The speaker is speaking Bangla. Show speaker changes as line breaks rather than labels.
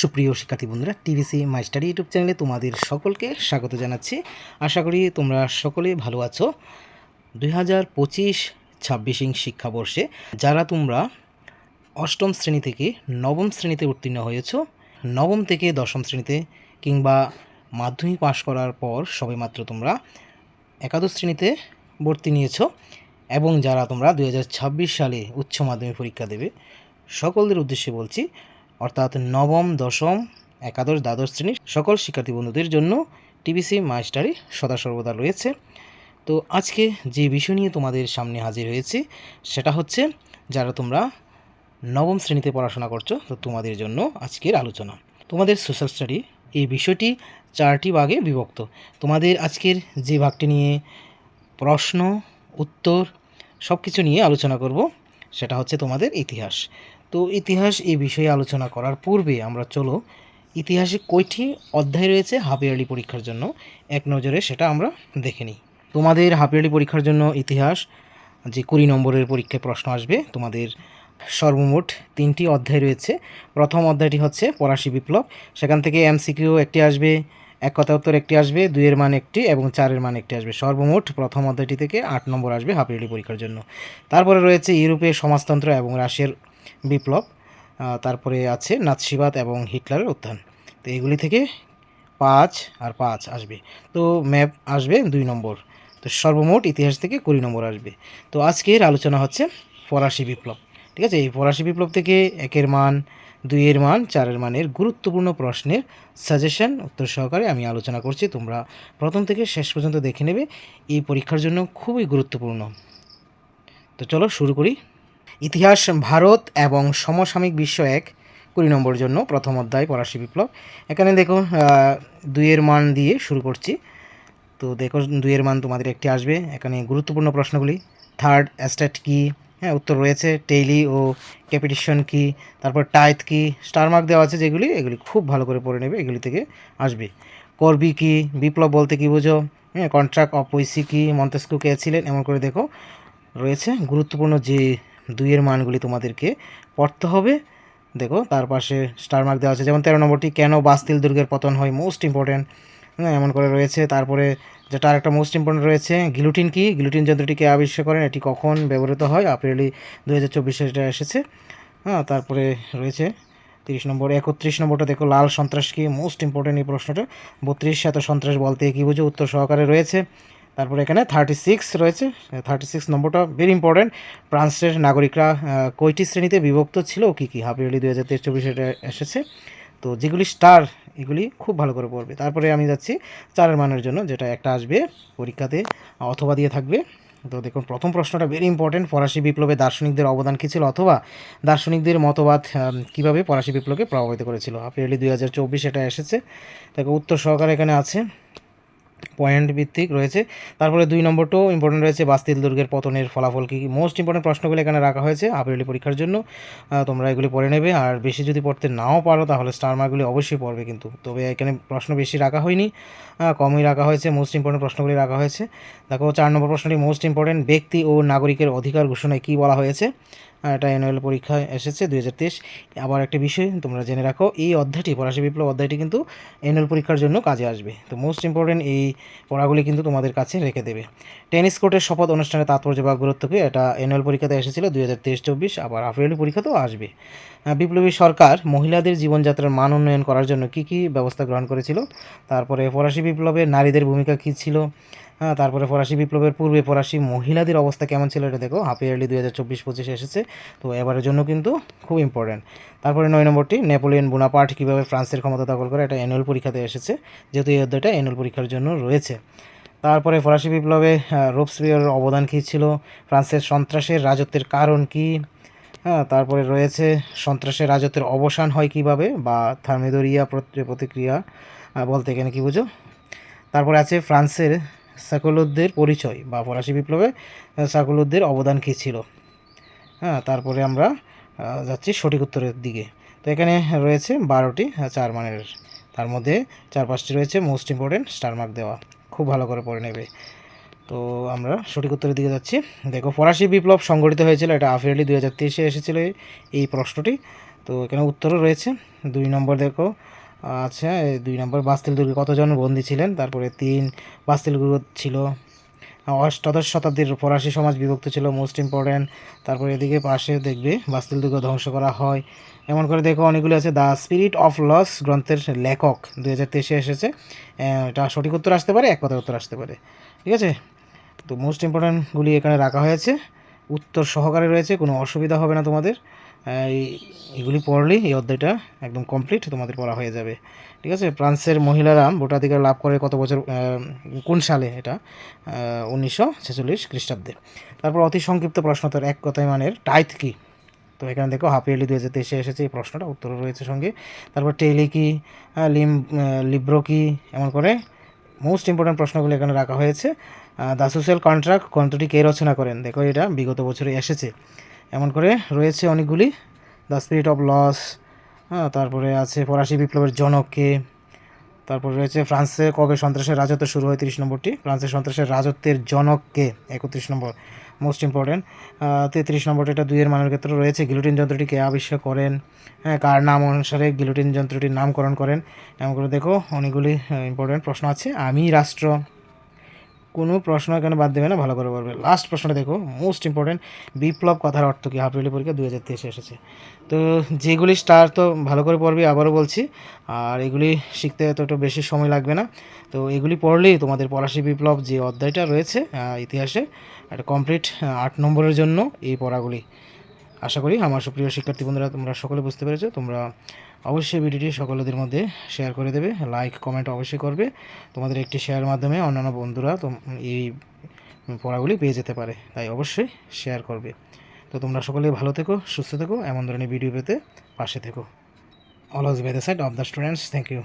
সুপ্রিয় শিক্ষার্থী বন্ধুরা, টিভিসি মাই স্টাডি ইউটিউব চ্যানেলে তোমাদের সকলকে স্বাগত জানাচ্ছি। আশা করি তোমরা সকলে ভালো আছো। দুই হাজার পঁচিশ ছাব্বিশিং শিক্ষাবর্ষে যারা তোমরা অষ্টম শ্রেণি থেকে নবম শ্রেণীতে উত্তীর্ণ হয়েছো, নবম থেকে দশম শ্রেণীতে কিংবা মাধ্যমিক পাশ করার পর সবেমাত্র তোমরা একাদশ শ্রেণীতে ভর্তি নিয়েছো এবং যারা তোমরা দুই হাজার ছাব্বিশ সালে উচ্চ মাধ্যমিক পরীক্ষা দেবে, সকলদের উদ্দেশ্যে বলছি অর্থাৎ নবম, দশম, একাদশ, দ্বাদশ শ্রেণির সকল শিক্ষার্থী বন্ধুদের জন্য টিবিসি মাস্টারি সদা সর্বদা রয়েছে। তো আজকে যে বিষয় নিয়ে তোমাদের সামনে হাজির হয়েছি, সেটা হচ্ছে যারা তোমরা নবম শ্রেণীতে পড়াশোনা করছ, তো তোমাদের জন্য আজকের আলোচনা। তোমাদের সোশ্যাল স্টাডি এই বিষয়টি চারটি ভাগে বিভক্ত। তোমাদের আজকের যে ভাগটি নিয়ে প্রশ্ন, উত্তর সব কিছু নিয়ে আলোচনা করব, সেটা হচ্ছে তোমাদের ইতিহাস। তো ইতিহাস এই বিষয়ে আলোচনা করার পূর্বে আমরা চলো ইতিহাসে কয়টি অধ্যায় রয়েছে হাফ ইয়ারলি পরীক্ষার জন্য? এক নজরে সেটা আমরা দেখে নিই। তোমাদের হাফ ইয়ারলি পরীক্ষার জন্য ইতিহাস যে কুড়ি নম্বরের পরীক্ষায় প্রশ্ন আসবে, তোমাদের সর্বমোট তিনটি অধ্যায় রয়েছে। প্রথম অধ্যায়টি হচ্ছে পলাশি বিপ্লব। সেখান থেকে এমসিকিউ একটি আসবে, এক কথা উত্তর একটি আসবে, দুইয়ের মান একটি এবং চারের মান একটি আসবে। সর্বমোট প্রথম অধ্যায়টি থেকে আট নম্বর আসবে হাফ ইয়ারলি পরীক্ষার জন্য। তারপরে রয়েছে ইউরোপের সমাজতন্ত্র এবং রাশিয়ার বিপ্লব তারপরে আছে নাৎসিবাদ এবং হিটলারের উত্থান। তো এগুলি থেকে পাঁচ আর পাঁচ আসবে। তো ম্যাপ আসবে দুই নম্বর। তো সর্বমোট ইতিহাস থেকে কুড়ি নম্বর আসবে। তো আজকের আলোচনা হচ্ছে ফরাসি বিপ্লব। ঠিক আছে? এই ফরাসি বিপ্লব থেকে একের মান, দুইয়ের মান, চারের মানের গুরুত্বপূর্ণ প্রশ্নের সাজেশন উত্তর সহকারে আমি আলোচনা করছি। তোমরা প্রথম থেকে শেষ পর্যন্ত দেখে নেবে। এই পরীক্ষার জন্য খুবই গুরুত্বপূর্ণ। তো চলো শুরু করি। ইতিহাস, ভারত এবং সমসাময়িক বিশ্ব এক। কুড়ি নম্বর জন্য প্রথম অধ্যায় ফরাসি বিপ্লব। এখানে দেখো দুইয়ের মান দিয়ে শুরু করছি। তো দেখো, দুইয়ের মান তোমাদের একটি আসবে। এখানে গুরুত্বপূর্ণ প্রশ্নগুলি। থার্ড অ্যাস্টেট কি? হ্যাঁ উত্তর রয়েছে। টেইলি ও ক্যাপিটিশন কি? তারপর টাইথ কি? স্টার মার্ক দেওয়া আছে যেগুলি, এগুলি খুব ভালো করে পড়ে নেবে, এগুলি থেকে আসবে। করবি কি? বিপ্লব বলতে কি বোঝো? হ্যাঁ কন্ট্রাক্ট অফ পৈসি কি? মন্তেস্কু কে ছিলেন, এমন করে দেখো। রয়েছে। গুরুত্বপূর্ণ যে দুইয়ের মানগুলি তোমাদেরকে পড়তে হবে। দেখো, তার পাশে স্টার মার্ক দেওয়া আছে, যেমন তেরো নম্বরটি, কেন বাস্তিল দুর্গের পতন হয় মোস্ট ইম্পর্টেন্ট হ্যাঁ এমন করে রয়েছে। তারপরে যেটা আরেকটা মোস্ট ইম্পর্টেন্ট রয়েছে গিলুটিন কি? গিলুটিন যন্ত্রটিকে আবিষ্কার করেন, এটি কখন ব্যবহৃত হয়? এপ্রিলি দু হাজার চব্বিশে এটা এসেছে। হ্যাঁ তারপরে রয়েছে তিরিশ নম্বর, একত্রিশ নম্বরটা দেখো, লাল সন্ত্রাস কি? মোস্ট ইম্পর্টেন্ট এই প্রশ্নটা। বত্রিশ, এত সন্ত্রাস বলতে কী বুঝো? উত্তর সহকারে রয়েছে। তারপরে এখানে থার্টি সিক্স রয়েছে। থার্টি সিক্স নম্বরটা ভেরি ইম্পর্টেন্ট ফ্রান্সের নাগরিকরা কয়টি শ্রেণীতে বিভক্ত ছিল কী কী? হাফ ইয়ারলি দু হাজার তেইশ চব্বিশে এসেছে। তো যেগুলি স্টার এগুলি খুব ভালো করে পড়বে। তারপরে আমি যাচ্ছি চারের মানের জন্য, যেটা একটা আসবে পরীক্ষাতে অথবা দিয়ে থাকবে। তো দেখুন, প্রথম প্রশ্নটা ভেরি ইম্পর্টেন্ট ফরাসি বিপ্লবে দার্শনিকদের অবদান কী ছিল অথবা দার্শনিকদের মতবাদ কীভাবে ফরাসি বিপ্লবকে প্রভাবিত করেছিল? এপ্রিলি দুই হাজার চব্বিশ এটা এসেছে। দেখো, উত্তর সহকারে এখানে আছে। পয়েন্ট ভিত্তিক রয়েছে। তারপরে দুই নম্বরটাও ইম্পর্টেন্ট রয়েছে, বাস্তিল দুর্গের পতনের ফলাফল কী মোস্ট ইম্পর্টেন্ট প্রশ্নগুলো এখানে রাখা হয়েছে আপিলি পরীক্ষার জন্য। তোমরা এগুলি পড়ে নেবে। আর বেশি যদি পড়তে নাও পারো, তাহলে স্টার মার্কগুলি অবশ্যই পড়বে কিন্তু। তবে এখানে প্রশ্ন বেশি রাখা হয়নি। কমই রাখা হয়েছে। মোস্ট ইম্পর্টেন্ট প্রশ্নগুলি রাখা হয়েছে। দেখো, চার নম্বর প্রশ্নটি মোস্ট ইম্পর্টেন্ট ব্যক্তি ও নাগরিকের অধিকার ঘোষণায় কী বলা হয়েছে? এটা অ্যানুয়াল পরীক্ষায় এসেছে দুই হাজার তেইশ। আবার একটা বিষয় তোমরা জেনে রাখো, এই অধ্যায়টি, ফরাসি বিপ্লব অধ্যায়টি কিন্তু অ্যানুয়াল পরীক্ষার জন্য কাজে আসবে। তো মোস্ট ইম্পর্টেন্ট এই পড়াগুলি কিন্তু তোমাদের কাছে রেখে দেবে। টেনিস কোর্টের শপথ অনুষ্ঠানের তাৎপর্য বা গুরুত্বকে এটা অ্যানুয়াল পরীক্ষাতে এসেছিল দুই হাজার তেইশ চব্বিশ, আবার হাফিয়ারলি পরীক্ষাতেও আসবে। বিপ্লবী সরকার মহিলাদের জীবনযাত্রার মান উন্নয়ন করার জন্য কি কি ব্যবস্থা গ্রহণ করেছিল? তারপরে ফরাসি বিপ্লবে নারীদের ভূমিকা কী ছিল? হ্যাঁ তারপরে ফরাসি বিপ্লবের পূর্বে ফরাসি মহিলাদের অবস্থা কেমন ছিল এটা দেখো। হাফ ইয়ারলি দুই হাজার চব্বিশ পঁচিশে এসেছে। তো এবারের জন্য কিন্তু খুব ইম্পর্ট্যান্ট তারপরে নয় নম্বরটি নেপোলিয়ন বোনাপার্ট কীভাবে ফ্রান্সের ক্ষমতা দখল করে এটা অ্যানুয়াল পরীক্ষাতে এসেছে। যেহেতু এই অধ্যায়টা অ্যানুয়াল পরীক্ষার জন্য রয়েছে। তারপরে ফরাসি বিপ্লবে রোবসপিয়ারের অবদান কী ছিল? ফ্রান্সের সন্ত্রাসের রাজত্বের কারণ কী? হ্যাঁ তারপরে রয়েছে সন্ত্রাসের রাজত্বের অবসান হয় কীভাবে? বা থার্মেদরিয়া প্রতিক্রিয়া বলতে এখানে কী বুঝো? তারপরে আছে ফ্রান্সের সাকুলুদ্দের পরিচয় বা ফরাসি বিপ্লবে সাকুলুদ্দের অবদান কী ছিল? হ্যাঁ তারপরে আমরা যাচ্ছি সঠিক উত্তরের দিকে। তো এখানে রয়েছে বারোটি চার মানের। তার মধ্যে চার পাঁচটি রয়েছে মোস্ট ইম্পর্টেন্ট স্টার মার্ক দেওয়া। খুব ভালো করে পড়ে নেবে। তো আমরা সঠিক উত্তরের দিকে যাচ্ছি। দেখো, ফরাসি বিপ্লব সংগঠিত হয়েছিল, এটা আফিয়ারলি দুই হাজার তেইশে এসেছিল এই প্রশ্নটি। তো এখানে উত্তরও রয়েছে। দুই নম্বর দেখো আচ্ছা দুই নম্বর বাস্তিল দুর্গে কতজন বন্দী ছিলেন? তারপরে তিন বাস্তিল দুর্গ ছিল, অষ্টাদশ শতাব্দীর ফরাসি সমাজ বিভক্ত ছিল মোস্ট ইম্পর্ট্যান্ট তারপরে এদিকে পাশে দেখবে বাস্তিল দুর্গ ধ্বংস করা হয়। এমন করে দেখো অনেকগুলো আছে। দ্য স্পিরিট অফ লস গ্রন্থের লেখক দু হাজার তেইশে এসেছে। এটা সঠিক উত্তর আসতে পারে, এক কথা উত্তর আসতে পারে। ঠিক আছে? তো মোস্ট ইম্পর্ট্যান্টগুলি এখানে রাখা হয়েছে। উত্তর সহকারে রয়েছে, কোনো অসুবিধা হবে না তোমাদের। এগুলি পড়লেই এই অধ্যায়টা একদম কমপ্লিট তোমাদের পড়া হয়ে যাবে। ঠিক আছে? ফ্রান্সের মহিলারা ভোটাধিকার লাভ করে কত বছর কোন সালে এটা? উনিশশো ছেচল্লিশ খ্রিস্টাব্দে। তারপর অতি সংক্ষিপ্ত প্রশ্ন তোর এক কথায় মানের টাইথ কি? তো এখানে দেখো হাফ ইয়ারলি দু হাজার তেইশে এসেছে, এই প্রশ্নটা উত্তর রয়েছে সঙ্গে। তারপর টেলি কি লিম লিব্রো কি, এমন করে মোস্ট ইম্পর্ট্যান্ট প্রশ্নগুলো এখানে রাখা হয়েছে। দ্য সোশ্যাল কন্ট্রাক্ট গ্রন্থটি কে রচনা করেন? দেখো এটা বিগত বছরে এসেছে। এমন করে রয়েছে অনেকগুলি। দ্য স্পিরিট অফ লস হ্যাঁ তারপরে আছে ফরাসি বিপ্লবের জনক কে তারপর রয়েছে ফ্রান্সে কবে সন্ত্রাসের রাজত্ব শুরু হয় তিরিশ নম্বরটি? ফ্রান্সের সন্ত্রাসের রাজত্বের জনক কে একত্রিশ নম্বর মোস্ট ইম্পর্টেন্ট তেত্রিশ নম্বরটা এটা দুইয়ের মানের ক্ষেত্রে রয়েছে। গিলোটিন যন্ত্রটি কে আবিষ্কার করেন হ্যাঁ কার নাম অনুসারে গিলোটিন যন্ত্রটির নামকরণ করেন। এমন করে দেখো অনেকগুলি ইম্পর্টেন্ট প্রশ্ন আছে। আমি রাষ্ট্র কোনো প্রশ্ন এখানে বাদ দেবে না, ভালো করে বলবে। লাস্ট প্রশ্নটা দেখো মোস্ট ইম্পর্টেন্ট বিপ্লব কথার অর্থ কী? হাফ পরীক্ষা দু হাজার তেইশে এসেছে। তো যেগুলি স্টার তো ভালো করে পড়বি, আবারও বলছি, আর এগুলি শিখতে তো একটু বেশি সময় লাগবে না। তো এগুলি পড়লেই তোমাদের পলাশি বিপ্লব যে অধ্যায়টা রয়েছে ইতিহাসে, একটা কমপ্লিট আট নম্বরের জন্য এই পড়াগুলি। আশা করি আমার সুপ্রিয় শিক্ষার্থী বন্ধুরা, তোমরা সকলে বুঝতে পেরেছ। তোমরা অবশ্যই ভিডিওটি সকলেদের মধ্যে শেয়ার করে দেবে লাইক কমেন্ট অবশ্যই করবে। তোমাদের একটি শেয়ারের মাধ্যমে অন্যান্য বন্ধুরা এই পড়াগুলি পেয়ে যেতে পারে, তাই অবশ্যই শেয়ার করবে। তো তোমরা সকলে ভালো থেকো, সুস্থ থেকো, এমন ধরনের ভিডিও পেতে পাশে থেকো। Always by the side of the students thank you